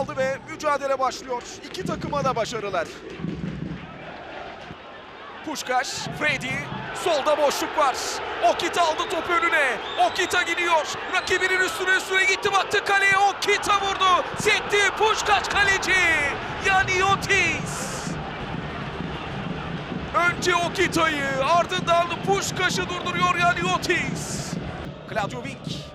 aldı ve mücadele başlıyor. İki takıma da başarılar. Puşkaş, Freddy, solda boşluk var. Okita aldı topu önüne. Okita gidiyor. Rakibinin üstüne üstüne gitti baktı kaleye. Okita vurdu. Sekti Puşkaş kaleci. Yaniotis. Önce Okita'yı ardından Puşkaş'ı durduruyor Yaniotis. Claudio Vink.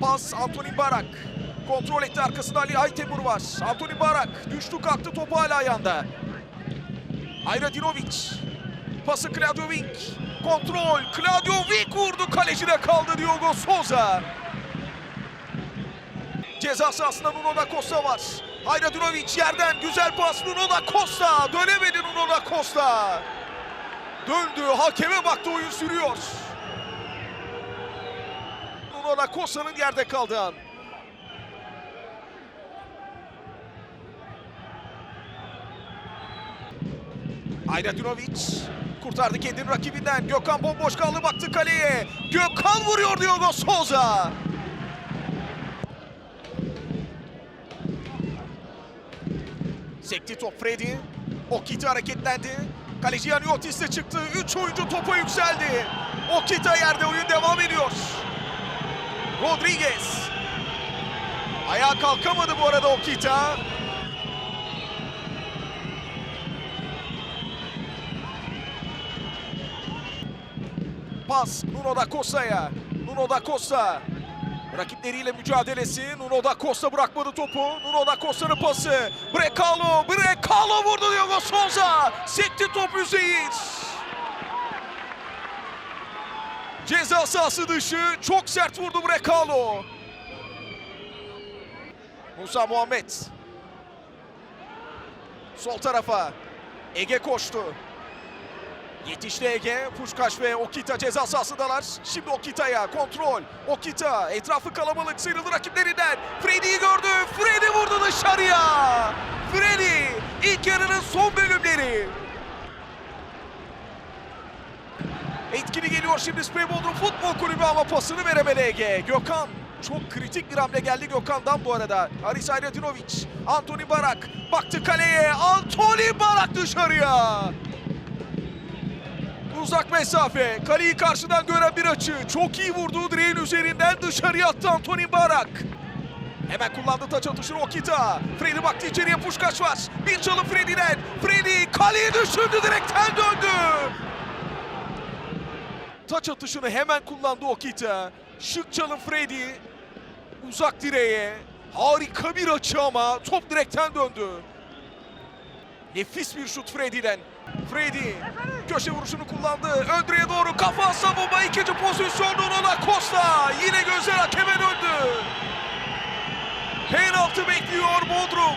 Pas Antonin Barak. Kontrol etti arkasında Ali Aytemur var. Antonin Barak düştü kalktı topu hala ayağında. Ayradinovic. Pası Claudio Vink. Kontrol. Claudio Vink vurdu. Kalecide kaldı Diogo Souza. Ceza sahasında Nuno da Costa var. Ayradinovic yerden güzel pas Nuno da Costa. Dönemedi Nuno da Costa. Döndü. Hakeme baktı oyun sürüyor. Nuno da Costa'nın yerde kaldığı an. Ayratinovic kurtardı kendini rakibinden. Gökhan bomboş kaldı baktı kaleye. Gökhan vuruyor Diogo Souza. Sekti top Freddy. Okita hareketlendi. Kaleci Yaniotis de çıktı. Üç oyuncu topa yükseldi. Okita yerde oyun devam ediyor. Rodriguez. Ayağa kalkamadı bu arada Okita. Pas Nuno da Costa'ya. Nuno da Costa. Rakipleriyle mücadelesi. Nuno da Costa bırakmadı topu. Nuno da Costa'nın pası. Brekalo. Brekalo vurdu Diogo Souza. Sekti top Üzeyir. Ceza sahası dışı. Çok sert vurdu Brekalo. Musa Muhammed. Sol tarafa. Ege koştu. Yetişti Ege, Puşkaş ve Okita ceza sahasındalar. Şimdi Okita'ya kontrol. Okita etrafı kalabalık sıyrıldı rakiplerinden. Freddy'yi gördü. Freddy vurdu dışarıya. Freddy ilk yarının son bölümleri. Etkili geliyor şimdi Spey Bodrum Futbol Kulübü ama pasını veremedi Ege. Gökhan çok kritik bir hamle geldi Gökhan'dan bu arada. Haris Ayratinovic, Antoni Barak baktı kaleye. Antoni Barak dışarıya. Uzak mesafe. Kaleyi karşıdan gören bir açı. Çok iyi vurduğu direğin üzerinden dışarıya attı Antonin Barak. Hemen kullandı taç atışını Okita. Freddy baktı içeriye Puşkaş var. Bir çalım Freddy'den. Freddy kaleyi düşürdü direkten döndü. Taç atışını hemen kullandı Okita. Şık çalım Freddy. Uzak direğe. Harika bir açı ama top direkten döndü. Nefis bir şut Freddy'den. Freddy köşe vuruşunu kullandı. Ön direğe doğru kafa savunma ikinci pozisyonda Ona Costa. Yine gözler hakeme döndü. Penaltı bekliyor Bodrum.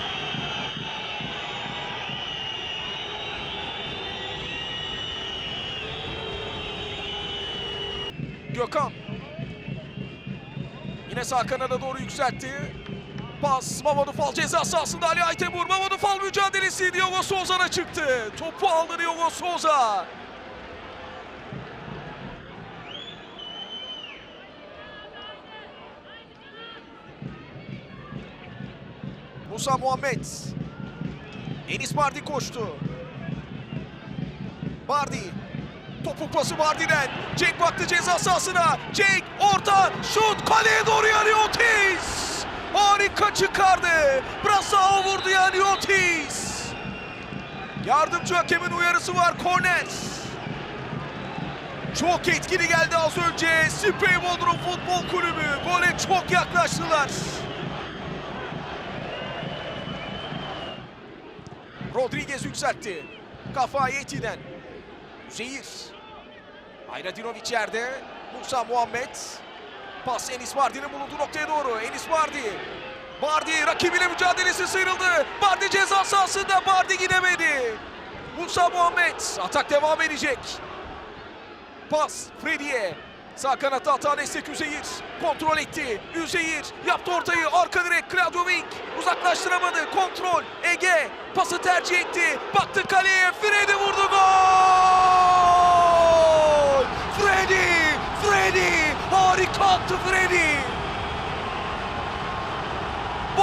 Gökhan. Yine sağ kanada doğru yükseltti. Pas Mamadou Fall ceza sahasında Ali Aytemur. Mamadou Fall mücadelesi Diogo Souza'na çıktı. Topu aldı Diogo Souza. Musa Muhammed. Enis Bardi koştu. Bardi. Topu pası Bardi'den. Cenk baktı ceza sahasına. Cenk orta şut kaleye doğru yanıyor Otis. Harika çıkardı. Brasao vurdu yani Otis. Yardımcı hakemin uyarısı var. Korner. Çok etkili geldi az önce. Spey Bodrum Futbol Kulübü. Gole çok yaklaştılar. Rodriguez yükseltti. Kafa Yeti'den. Zehir. Ayradinovic yerde. Musa Muhammed. Pas Enis Bardi'nin bulunduğu noktaya doğru. Enis Bardi. Bardi rakibiyle mücadelesi sıyrıldı. Bardi ceza sahasında. Bardi gidemedi. Musa Muhammed. Atak devam edecek. Pas Freddy'ye. Sağ kanatta atan Estek Üzeyir. Kontrol etti. Üzeyir yaptı ortayı. Arka direk Claudio Wink. Uzaklaştıramadı. Kontrol. Ege. Pası tercih etti. Baktı kaleye. Freddy vurdu. Gol! Freddy! Freddy! Harika attı Freddy!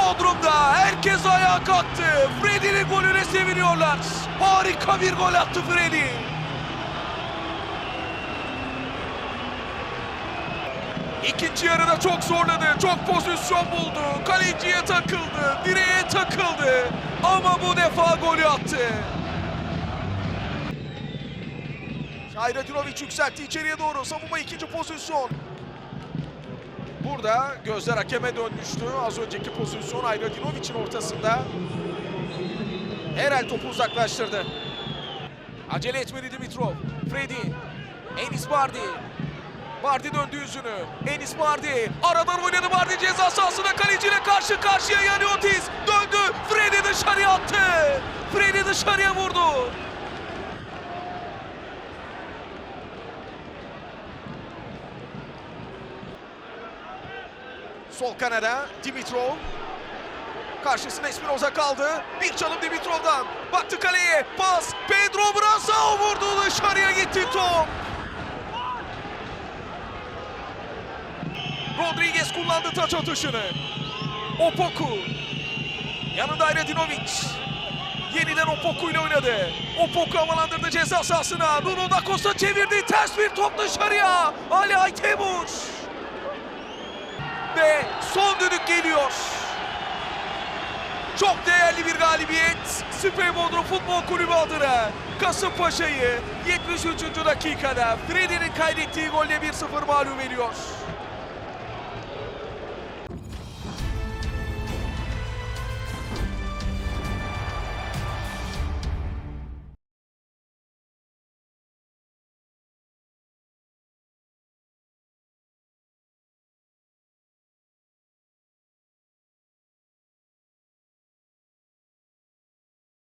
Bodrum'da herkes ayağa kalktı. Freddy'nin golüne seviniyorlar. Harika bir gol attı Freddy. İkinci yarıda çok zorladı, çok pozisyon buldu. Kaleciye takıldı, direğe takıldı. Ama bu defa golü attı. Hayretinovic yükseltti içeriye doğru. Savunma ikinci pozisyon. Burada gözler hakeme dönmüştü. Az önceki pozisyon Ayradinovic'in ortasında. Herel topu uzaklaştırdı. Acele etmedi Dimitrov. Freddy. Enis Bardi. Bardi döndü yüzünü. Enis Bardi. Aradan oynadı Bardi ceza sahasına kaleciyle karşı karşıya Yaniotis. Döndü. Freddy dışarıya attı. Freddy dışarıya vurdu. Sol kanada Dimitrov. Karşısına Espinoza kaldı. Bir çalım Dimitrov'dan. Baktı kaleye. Pas. Pedro Brasao vurdu. Dışarıya gitti top. Rodriguez kullandı taç atışını. Opoku. Yanında Ayretinovic. Yeniden Opoku ile oynadı. Opoku havalandırdı ceza sahasına. Nuno da Costa çevirdi. Ters bir top dışarıya. Ali Aytemur. Ve son düdük geliyor. Çok değerli bir galibiyet. Spor Bodrum Futbol Kulübü adına Kasımpaşa'yı 73. dakikada Freddy'nin kaydettiği golle 1-0 mağlup ediyor.